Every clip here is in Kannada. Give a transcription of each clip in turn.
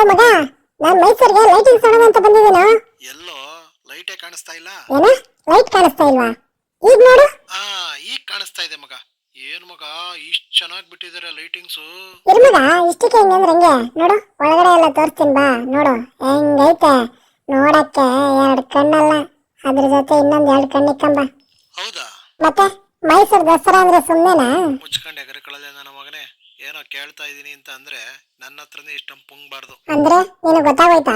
ಲೋ ಮಗ ನಾನ್ ಮೈಸೂರಿಗೆ ಲೈಟಿಂಗ್ ಸಣ್ಣ ಅಂತ ಬಂದಿದ್ದೀನೋ? ಎಲ್ಲೋ? ಲೈಟೇ ಕಾಣಿಸ್ತಾ ಇಲ್ಲ? ಏನ? ಲೈಟ್ ಕಾಣಿಸ್ತಾ ಇಲ್ವಾ? ಈಗ ನೋಡು. ಆ ಈಗ ಕಾಣಿಸ್ತಾ ಇದೆ ಮಗ. ಏನ್ ಮಗ ಇಷ್ಟ್ ಚೆನ್ನಾಗ್ ಬಿಟ್ಟಿದ್ದಾರೆ ಲೈಟಿಂಗ್ಸ್ ಇರ್ ಮಗ ಇಷ್ಟಕ್ಕೆ ಹೆಂಗಂದ್ರೆ ಹಂಗೆ. ನೋಡು ಒಳಗಡೆ ಎಲ್ಲ ತೋರಿಸ್ತೀನಿ ಬಾ ನೋಡು. ಹೆಂಗೈತೆ? ನೋಡಕ್ಕೆ ಎರಡು ಕಣ್ಣಲ್ಲ. ಅದ್ರ ಜೊತೆ ಇನ್ನೊಂದ್ ಎರಡು ಕಣ್ಣಿಕ್ಕಂಬ ಹೌದಾ? ಮತ್ತೆ ಮೈಸೂರು ದಸರಾ ಅಂದ್ರೆ ಸುಮ್ಮನೆನಾ ಮುಚ್ಕೊಂಡು ಮಗನೇ ಏನೋ ಕೇಳ್ತಾ ಇದೀನಿ ಅಂತ ಅಂದ್ರೆ ನನ್ನ ಹತ್ರನೇ ಇಷ್ಟೊಂದು ಪುಂಗ್ಬಾರ್ದು. ಅಂದ್ರೆ ನಿನಗೆ ಗೊತ್ತಾಗೋಯ್ತಾ?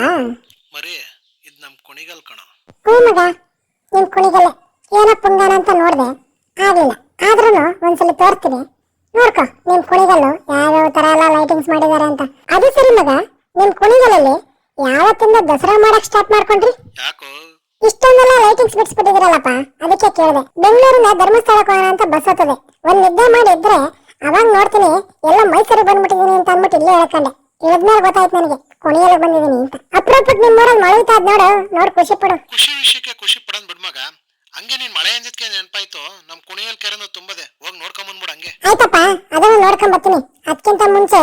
ಮರಿ ಇದ್ ನಮ್ ಕುಣಿಗಲ್ ಕಣ. ಹ್ಞೂ ಮಗ ನಿಮ್ ಕುಣಿಗಲ್ಲ. ಏನೋ ಪುಂಗಾನ ಅಂತ ನೋಡ್ದೆ. ಆಗ್ಲಿಲ್ಲ. ಆದ್ರೂ ಒಂದ್ಸಲ ತೋರ್ತೀನಿ ನೋಡ್ಕೊ ನಿಮ್ ಕುಣಿಗಲ್ಲು ಯಾವ್ಯಾವ ತರ ಎಲ್ಲ ಲೈಟಿಂಗ್ಸ್ ಮಾಡಿದ್ದಾರೆ ಅಂತ. ಅದು ಸರಿ ಮಗ ನಿಮ್ ಕುಣಿಗಲಲ್ಲಿ ಯಾವತ್ತಿಂದ ದಸರಾ ಮಾಡಕ್ ಸ್ಟಾರ್ಟ್ ಮಾಡ್ಕೊಂಡ್ರಿ? ಯಾಕೋ? ಇಷ್ಟೊಂದೆಲ್ಲ ಲೈಟಿಂಗ್ಸ್ ಬಿಡಿಸ್ಬಿಟ್ಟಿದಿರಲ್ಲಪ್ಪ ಅದಕ್ಕೆ ಕೇಳಿದೆ. ಬೆಂಗಳೂರಿನ ಧರ್ಮಸ್ಥಳಕ್ಕೆ ಹೋಗೋಣ ಅಂತ ಬಸ್ ಹತ್ತದೆ. ಒಂದ್ ನಿದ್ದೆ ಮಾಡಿ ಇದ್ರೆ ಅವಾಗ ನೋಡ್ತೀನಿ ಎಲ್ಲ ಮೈಸೂರಿಗೆ ಬಂದ್ಬಿಟ್ಟಿದೀನಿ ಅಂತ ಅಂದ್ಬಿಟ್ಟು ಇಲ್ಲೇ ಹೇಳ್ಕೊಂಡೆ ಇಳಿದ್ಮೇಲೆ ಗೊತ್ತಾಯ್ತು ನನಗೆ ಕೊನೆಯಲ್ಲಿ ಬಂದಿದ್ದೀನಿ ಅಂತ. ಅಪ್ರೂಪಕ್ಕೆ ನಿಮ್ಮ ಊರಲ್ಲಿ ಮಳೆಯುತ್ತಾದ್ ನೋಡು ನೋಡಿ ಖುಷಿ ಪಡು. ಖುಷಿ ವಿಷಯಕ್ಕೆ ಖುಷಿ ಪಡೋದ್ ಬಿಡ್ ಮಗ. ಹಂಗೆ ನೀನ್ ಮಳೆ ಅಂದಿದ್ಕೆ ನೆನಪಾಯ್ತು ನಮ್ ಕುಣಿಯಲ್ ಕೆರೆನೂ ತುಂಬದೆ ಹೋಗಿ ನೋಡ್ಕೊಂಡ್ ಬಂದ್ಬಿಡು ಹಂಗೆ. ಆಯ್ತಪ್ಪ ಅದನ್ನ ನೋಡ್ಕೊಂಡ್ ಬರ್ತೀನಿ. ಅದಕ್ಕಿಂತ ಮುಂಚೆ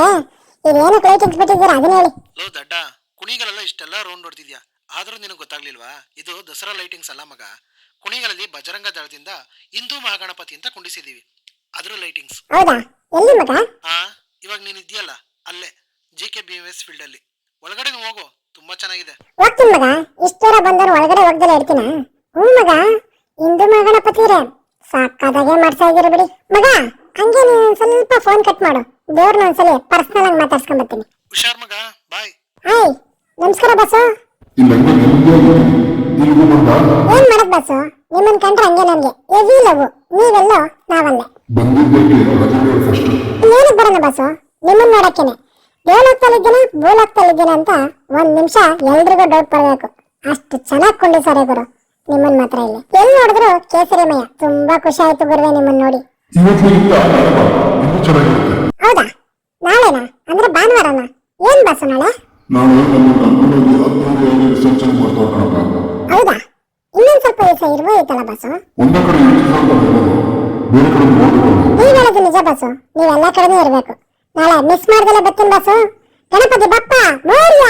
ಇದೇನು ಲೈಟಿಂಗ್ಸ್ ಬಿಟ್ಟಿದ್ದೀರಾ ಅದನ್ನ ಹೇಳಿ. ಲೋ ದಡ್ಡ ಕುಣಿಗಳೆಲ್ಲ ಇಷ್ಟೆಲ್ಲ ರೌಂಡ್ ಹೊಡ್ತಿದ್ಯಾ ಆದ್ರೂ ನಿನಗೆ ಗೊತ್ತಾಗ್ಲಿಲ್ವಾ? ಇದು ದಸರಾ ಲೈಟಿಂಗ್ಸ್ ಅಲ್ಲ ಮಗ. ಕುಣಿಗಲಲ್ಲಿ ಬಜರಂಗ ದಳದಿಂದ ಹಿಂದೂ ಮಹಾಗಣಪತಿ ಅಂತ ಕುಂಡಿಸಿದೀವಿ. ಅದ್ರ ಲೈಟಿಂಗ್ಸ್ ಹೌದಾ ಎಲ್ಲಿ ಮಗ? ಆ ಇವಾಗ ನೀನ್ ಇದೆಯಲ್ಲ ಅಲ್ಲೇ J K B M S field ಅಲ್ಲಿ. ಒಳಗಡೆ ಹೋಗು ತುಂಬಾ ಚೆನ್ನಾಗಿದೆ. ಹೋಗ್ತೀನಿ ಮಗ. ಇಷ್ಟು ದೂರ ಬಂದವರು ಒಳಗಡೆ ಹೋಗ್ದಲ್ಲ ಇರ್ತೀನ? ಹ್ಞೂ ಮಗ. ಇಂದು ಮಗನ ಪತಿರೆ. ಸಾಕಾದಾಗೆ ಮಾಡ್ತಾ ಇದೀರ ಬಿಡಿ. ಮಗ ಹಂಗೆ ನೀನು ಒಂದ್ ಸ್ವಲ್ಪ ಫೋನ್ ಕಟ್ ಮಾಡು. ದೇವ್ರನ್ನ ಒಂದ್ಸಲಿ ಪರ್ಸನಲ್ ಆಗಿ ಮಾತಾಡ್ಸ್ಕೊಂಡ್ ಬರ್ತೀನಿ. ಹುಷಾರ್ ಮಗ ಬಾಯ್ ಹಾಯ್ ನಮಸ್ಕಾರ ಬಸ್ಸು ಏನ್ ಮಾಡಕ್ ಬಸ್ಸು ನಿಮ್ಮನ್ ಕಂಡ್ರೆ ಹಂಗೆ ನನ್ಗೆ. ಎವಿ ಲವ್ ನೀವೆಲ್ಲೋ ನಾವಲ್ಲೇ. ಬಂದಿದ್ದಕ್ಕೆ ರಜೆ ಫಸ್ಟ್ ಏನಕ್ಕೆ ಬರೋಣ ಬಾಸು ನಿಮ್ಮನ್ನ ನೋಡಕ್ಕೇನೆ. ದೇವಲೋಕದಲ್ಲಿದ್ದೀನ ಭೂಲೋಕದಲ್ಲಿದ್ದೀನ ಅಂತ ಒಂದ್ ನಿಮಿಷ ಎಲ್ರಿಗೂ ಡೌಟ್ ಪಡಬೇಕು ಅಷ್ಟು ಚೆನ್ನಾಗಿ ಕೊಂಡಿದ್ದಾರೆ ಗುರು ನಿಮ್ಮನ್ ಮಾತ್ರ ಇಲ್ಲಿ. ಎಲ್ಲಿ ನೋಡಿದ್ರು ಕೇಸರಿಮಯ ತುಂಬಾ ಖುಷಿ ಆಯ್ತು ಗುರುವೆ ನಿಮ್ಮನ್ನ ನೋಡಿ. ಹೌದಾ? ನಾಳೆನಾ? ಅಂದ್ರೆ ಭಾನುವಾರನ? ಏನ್ ಬಾಸು ನಾಳೆ? ಹೌದಾ? ಇನ್ನೊಂದ್ ಸ್ವಲ್ಪ ದಿವಸ ಇರ್ಬೋದಿತ್ತಲ್ಲ ಬಸ್ಸು ನೀವ್ ಹೇಳೋದು ನಿಜ ಬಸ್ಸು ನೀವ್ ಎಲ್ಲಾ ಕಡೆನೂ ಇರ್ಬೇಕು. ನಾಳೆ ಮಿಸ್ ಮಾಡ್ದಲ್ಲ ಬರ್ತೀನಿ ಬಸ್ಸು ಗಣಪತಿ, ಬಪ್ಪ, ಮೋರ್ಯ!